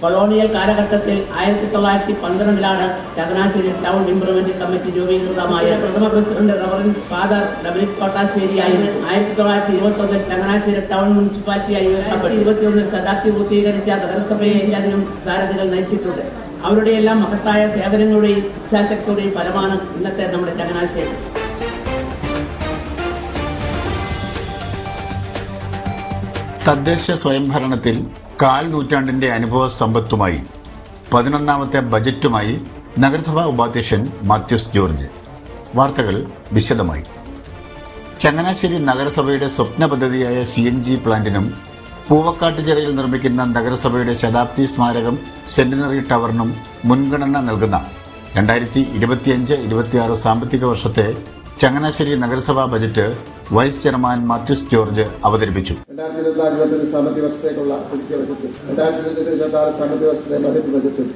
Colonial കാലഘട്ടത്തിൽ ആയിരത്തി തൊള്ളായിരത്തി പന്ത്രണ്ടിലാണ് ചങ്ങനാശ്ശേരി ടൗൺ ഇംപ്രൂവ്മെന്റ് കമ്മിറ്റി രൂപീകൃതമായ പ്രഥമ പ്രസിഡന്റ് റവറിൻ ഫാദർ ഡബ്ലിക് കോട്ടാശ്ശേരിയായി ആയിരത്തി തൊള്ളായിരത്തി ഇരുപത്തി ഒന്നിൽ ചങ്ങനാശ്ശേരി ടൗൺ മുനിസിപ്പാലിറ്റിയായി ഉയർത്തപ്പെട്ടു ഇരുപത്തിയൊന്നിൽ ശതാബ്ദി പൂർത്തീകരിച്ച നഗരസഭയെ അതിനും സാരഥികൾ നയിച്ചിട്ടുണ്ട്. അവരുടെ എല്ലാം മഹത്തായ സേവനങ്ങളുടെയും ഇച്ഛാശക്തിയുടെയും പരമാണ് ഇന്നത്തെ നമ്മുടെ ചങ്ങനാശ്ശേരി. തദ്ദേശ സ്വയംഭരണത്തിൽ കാൽ നൂറ്റാണ്ടിന്റെ അനുഭവ സമ്പത്തുമായി പതിനൊന്നാമത്തെ ബജറ്റുമായി നഗരസഭാ ഉപാധ്യക്ഷൻ മാത്യൂസ് ജോർജ്. വാർത്തകൾ വിശദമായി. ചങ്ങനാശ്ശേരി നഗരസഭയുടെ സ്വപ്ന പദ്ധതിയായ സി എൻ ജി പ്ലാന്റിനും പൂവക്കാട്ടുചിറയിൽ നിർമ്മിക്കുന്ന നഗരസഭയുടെ ശതാബ്ദി സ്മാരകം സെന്റിനറി ടവറിനും മുൻഗണന നൽകുന്ന രണ്ടായിരത്തി ഇരുപത്തിയഞ്ച് ഇരുപത്തിയാറ് സാമ്പത്തിക വർഷത്തെ ചങ്ങനാശ്ശേരി നഗരസഭാ budget vice chairman Mathews George അവതരിപ്പിച്ചു. രണ്ടായിരത്തി ഇരുപത്തി ആറ് ഇരുപത്തഞ്ച് സാമ്പത്തിക വർഷത്തേക്കുള്ള ഇരുപത്തി ഇരുപത്തി സാമ്പത്തിക വർഷത്തെ ബജറ്റ് ബജറ്റും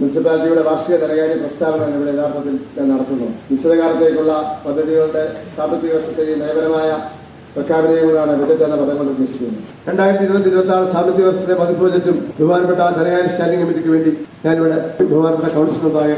മുനിസിപ്പാലിറ്റിയുടെ വാർഷിക ധനകാര്യ പദ്ധതികളുടെ സാമ്പത്തിക വർഷത്തെ നയപരമായ എന്ന ഇരുപത്തി ഇരുപത്തി സാമ്പത്തിക വർഷത്തെ ബഹുമാനപ്പെട്ട ധനകാര്യ സ്റ്റാൻഡിംഗ് കമ്മിറ്റിക്ക് വേണ്ടി ഞാനിവിടെ ബഹുമാനപ്പെട്ട കൗൺസിലറുമായ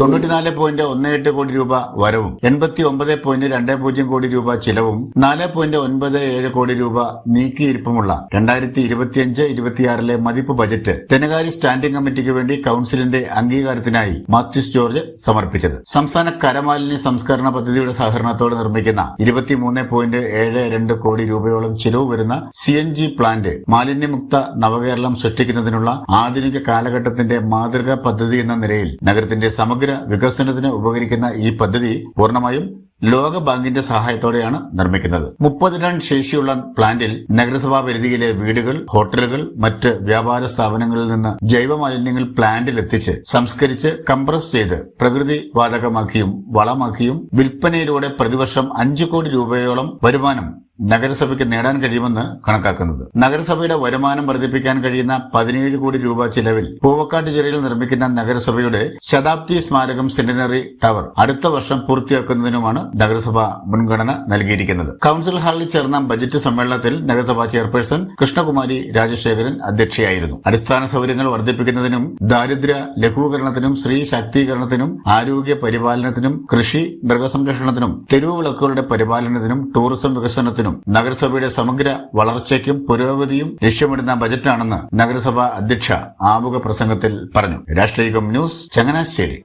തൊണ്ണൂറ്റിനാല് പോയിന്റ് ഒന്ന് എട്ട് കോടി രൂപ വരവും. എൺപത്തി ഒമ്പത് പോയിന്റ് രണ്ട് പൂജ്യം കോടി രൂപ ചിലവും. നാല് പോയിന്റ് ഒൻപത് ഏഴ് കോടി രൂപ നീക്കിയിരിപ്പുമുള്ള രണ്ടായിരത്തി ഇരുപത്തിയഞ്ച് ഇരുപത്തിയാറിലെ മതിപ്പ് ബജറ്റ് ധനകാര്യ സ്റ്റാൻഡിംഗ് കമ്മിറ്റിക്ക് വേണ്ടി കൌൺസിലിന്റെ അംഗീകാരത്തിനായി മാത്യൂസ് ജോർജ് സമർപ്പിച്ചത്. സംസ്ഥാന കരമാലിന്യ സംസ്കരണ പദ്ധതിയുടെ സഹകരണത്തോടെ നിർമ്മിക്കുന്ന ഇരുപത്തിമൂന്ന് പോയിന്റ് ഏഴ് രണ്ട് കോടി രൂപയോളം ചിലവ് വരുന്ന സി എൻ ജി പ്ലാന്റ് മാലിന്യമുക്ത നവകേരളം സൃഷ്ടിക്കുന്നതിനുള്ള ആധുനിക കാലഘട്ടത്തിന്റെ മാതൃകാ പദ്ധതി എന്ന നിലയിൽ നഗരത്തിന്റെ സമഗ്ര വികസനത്തിന് ഉപകരിക്കുന്ന ഈ പദ്ധതി പൂർണമായും ലോകബാങ്കിന്റെ സഹായത്തോടെയാണ് നിർമ്മിക്കുന്നത്. മുപ്പത് ടൺ ശേഷിയുള്ള പ്ലാന്റിൽ നഗരസഭാ പരിധിയിലെ വീടുകൾ ഹോട്ടലുകൾ മറ്റ് വ്യാപാര സ്ഥാപനങ്ങളിൽ നിന്ന് ജൈവമാലിന്യങ്ങൾ പ്ലാന്റിൽ എത്തിച്ച് സംസ്കരിച്ച് കംപ്രസ് ചെയ്ത് പ്രകൃതി വാതകമാക്കിയും വളമാക്കിയും വിൽപ്പനയിലൂടെ പ്രതിവർഷം അഞ്ചു കോടി രൂപയോളം വരുമാനം നഗരസഭയ്ക്ക് നേടാൻ കഴിയുമെന്ന് കണക്കാക്കുന്നത്. നഗരസഭയുടെ വരുമാനം വർദ്ധിപ്പിക്കാൻ കഴിയുന്ന പതിനേഴ് കോടി രൂപ ചിലവിൽ പൂവക്കാട്ട് ജില്ലയിൽ നിർമ്മിക്കുന്ന നഗരസഭയുടെ ശതാബ്ദി സ്മാരകം സെന്റിനറി ടവർ അടുത്ത വർഷം പൂർത്തിയാക്കുന്നതിനുമാണ് നഗരസഭ മുൻഗണന നൽകിയിരിക്കുന്നത്. കൌൺസിൽ ഹാളിൽ ചേർന്ന ബജറ്റ് സമ്മേളനത്തിൽ നഗരസഭാ ചെയർപേഴ്സൺ കൃഷ്ണകുമാരി രാജശേഖരൻ അധ്യക്ഷയായിരുന്നു. അടിസ്ഥാന സൗകര്യങ്ങൾ വർദ്ധിപ്പിക്കുന്നതിനും ദാരിദ്ര്യ ലഘൂകരണത്തിനും സ്ത്രീ ശാക്തീകരണത്തിനും ആരോഗ്യ പരിപാലനത്തിനും കൃഷി മൃഗസംരക്ഷണത്തിനും തെരുവുവിളക്കുകളുടെ പരിപാലനത്തിനും ടൂറിസം വികസനത്തിനും നഗരസഭയുടെ സമഗ്ര വളർച്ചയ്ക്കും പുരോഗതിയും ലക്ഷ്യമിടുന്ന ബജറ്റാണെന്ന് നഗരസഭാ അധ്യക്ഷ ആമുഖ പ്രസംഗത്തിൽ പറഞ്ഞു. രാഷ്ട്രീയം ന്യൂസ് ചങ്ങനാശ്ശേരി.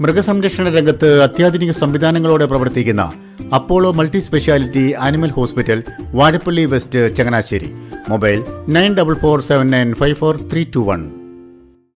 മൃഗസംരക്ഷണ രംഗത്ത് അത്യാധുനിക സംവിധാനങ്ങളോടെ പ്രവർത്തിക്കുന്ന Apollo multi speciality animal hospital Vazhappally west Changanassery. Mobile nine double four seven nine five four three two one.